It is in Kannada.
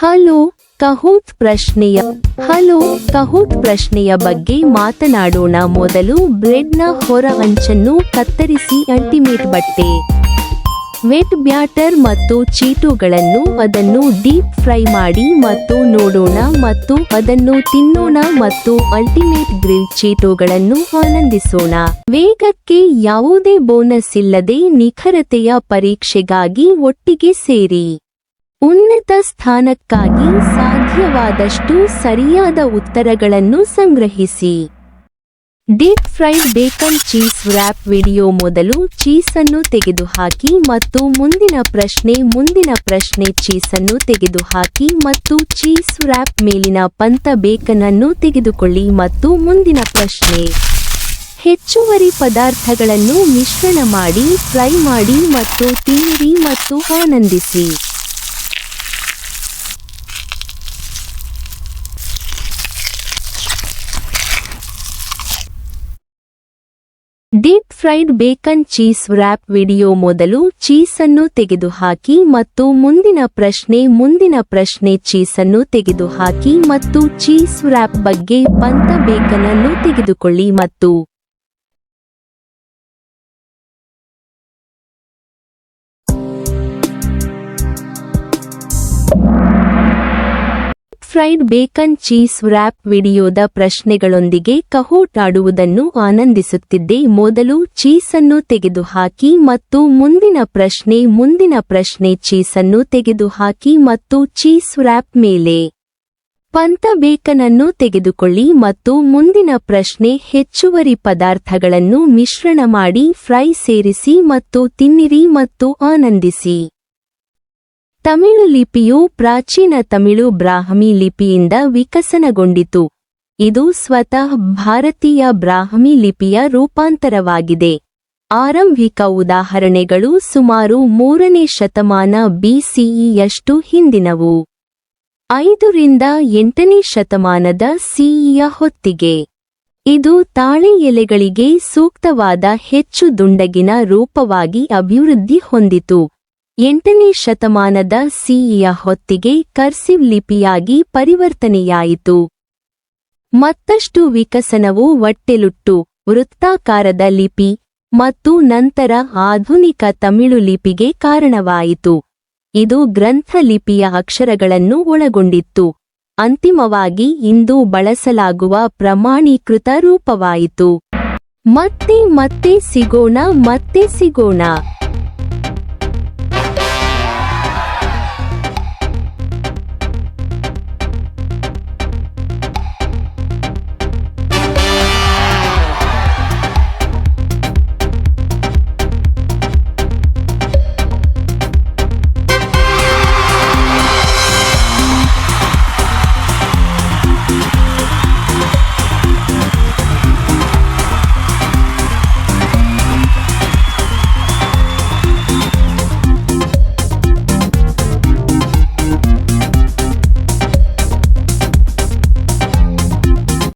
ಹಲೋ, ಕಹೂತ್ ಪ್ರಶ್ನೆಯ, ಹಲೋ, ಕಹೂತ್ ಪ್ರಶ್ನೆಯ ಬಗ್ಗೆ ಮಾತನಾಡೋಣ. ಮೊದಲು ಬ್ರೆಡ್ನ ಹೊರ ಅಂಚನ್ನು ಕತ್ತರಿಸಿ ಅಲ್ಟಿಮೇಟ್ ಬಟ್ಟೆ ವೆಟ್ ಬ್ಯಾಟರ್ ಮತ್ತು ಚೀಟುಗಳನ್ನು ಅದನ್ನು ಡೀಪ್ ಫ್ರೈ ಮಾಡಿ ಮತ್ತು ನೋಡೋಣ ಮತ್ತು ಅದನ್ನು ತಿನ್ನೋಣ ಮತ್ತು ಅಲ್ಟಿಮೇಟ್ ಗ್ರಿಲ್ ಚೀಟುಗಳನ್ನು ಆನಂದಿಸೋಣ. ವೇಗಕ್ಕೆ ಯಾವುದೇ ಬೋನಸ್ ಇಲ್ಲದೆ ನಿಖರತೆಯ ಪರೀಕ್ಷೆಗಾಗಿ ಒಟ್ಟಿಗೆ ಸೇರಿ. ಉನ್ನತ ಸ್ಥಾನಕ್ಕಾಗಿ ಸಾಧ್ಯವಾದಷ್ಟು ಸರಿಯಾದ ಉತ್ತರಗಳನ್ನು ಸಂಗ್ರಹಿಸಿ. Deep fried bacon cheese wrap video ಮೊದಲು ಚೀಸನ್ನು ತೆಗೆದುಹಾಕಿ ಮತ್ತು ಮುಂದಿನ ಪ್ರಶ್ನೆ ಮುಂದಿನ ಪ್ರಶ್ನೆ ಚೀಸನ್ನು ತೆಗೆದುಹಾಕಿ ಮತ್ತು ಚೀಸ್ ರ್ಯಾಪ್ ಮೇಲಿನ ಪಂತ ಬೇಕನ್ ಅನ್ನು ತೆಗೆದುಕೊಳ್ಳಿ ಮತ್ತು ಮುಂದಿನ ಪ್ರಶ್ನೆ. ಹೆಚ್ಚುವರಿ ಪದಾರ್ಥಗಳನ್ನು ಮಿಶ್ರಣ ಮಾಡಿ, ಫ್ರೈ ಮಾಡಿ ಮತ್ತು ತಿನ್ನಿರಿ ಮತ್ತು ಆನಂದಿಸಿ. Deep fried bacon cheese wrap video ಮೊದಲು ಚೀಸನ್ನು ತೆಗೆದುಹಾಕಿ ಮತ್ತು ಮುಂದಿನ ಪ್ರಶ್ನೆ ಮುಂದಿನ ಪ್ರಶ್ನೆ ಚೀಸನ್ನು ತೆಗೆದುಹಾಕಿ ಮತ್ತು ಚೀಸ್ ರ್ಯಾಪ್ ಬಗ್ಗೆ ಬಂತ ಬೇಕನ್ ಅನ್ನು ತೆಗೆದುಕೊಳ್ಳಿ ಮತ್ತು ಫ್ರೈಡ್ ಬೇಕನ್ ಚೀಸ್ ವ್ರ್ಯಾಪ್ ವಿಡಿಯೋದ ಪ್ರಶ್ನೆಗಳೊಂದಿಗೆ ಕಹೋಟ್ ಆಡುವುದನ್ನು ಆನಂದಿಸುತ್ತಿದ್ದೆ. ಮೊದಲು ಚೀಸನ್ನು ತೆಗೆದುಹಾಕಿ ಮತ್ತು ಮುಂದಿನ ಪ್ರಶ್ನೆ ಮುಂದಿನ ಪ್ರಶ್ನೆ ಚೀಸನ್ನು ತೆಗೆದುಹಾಕಿ ಮತ್ತು ಚೀಸ್ ವ್ರ್ಯಾಪ್ ಮೇಲೆ ಪಂತ ಬೇಕನ್ ಅನ್ನು ತೆಗೆದುಕೊಳ್ಳಿ ಮತ್ತು ಮುಂದಿನ ಪ್ರಶ್ನೆ, ಹೆಚ್ಚುವರಿ ಪದಾರ್ಥಗಳನ್ನು ಮಿಶ್ರಣ ಮಾಡಿ, ಫ್ರೈ ಸೇರಿಸಿ ಮತ್ತು ತಿನ್ನಿರಿ ಮತ್ತು ಆನಂದಿಸಿ. ತಮಿಳು ಲಿಪಿಯು ಪ್ರಾಚೀನ ತಮಿಳು ಬ್ರಾಹ್ಮಿ ಲಿಪಿಯಿಂದ ವಿಕಸನಗೊಂಡಿತು. ಇದು ಸ್ವತಃ ಭಾರತೀಯ ಬ್ರಾಹ್ಮಿ ಲಿಪಿಯ ರೂಪಾಂತರವಾಗಿದೆ. ಆರಂಭಿಕ ಉದಾಹರಣೆಗಳು ಸುಮಾರು ಮೂರನೇ ಶತಮಾನ ಬಿಸಿಇಯಷ್ಟು ಹಿಂದಿನವು. ಐದರಿಂದ ಎಂಟನೇ ಶತಮಾನದ ಸಿಇಯ ಹೊತ್ತಿಗೆ. ಇದು ತಾಳೆ ಎಲೆಗಳಿಗೆ ಸೂಕ್ತವಾದ ಹೆಚ್ಚು ದುಂಡಗಿನ ರೂಪವಾಗಿ ಅಭಿವೃದ್ಧಿ ಹೊಂದಿತು. ಎಂಟನೇ ಶತಮಾನದ ಸಿಇಯ ಹೊತ್ತಿಗೆ ಕರ್ಸಿವ್ ಲಿಪಿಯಾಗಿ ಪರಿವರ್ತನೆಯಾಯಿತು. ಮತ್ತಷ್ಟು ವಿಕಸನವು ಒಟ್ಟೆಲುಟ್ಟು ವೃತ್ತಾಕಾರದ ಲಿಪಿ ಮತ್ತು ನಂತರ ಆಧುನಿಕ ತಮಿಳು ಲಿಪಿಗೆ ಕಾರಣವಾಯಿತು. ಇದು ಗ್ರಂಥ ಲಿಪಿಯ ಅಕ್ಷರಗಳನ್ನು ಒಳಗೊಂಡಿತ್ತು. ಅಂತಿಮವಾಗಿ ಇಂದು ಬಳಸಲಾಗುವ ಪ್ರಮಾಣೀಕೃತ ರೂಪವಾಯಿತು. ಮತ್ತೆ ಮತ್ತೆ ಸಿಗೋಣ ಮತ್ತೆ ಸಿಗೋಣ.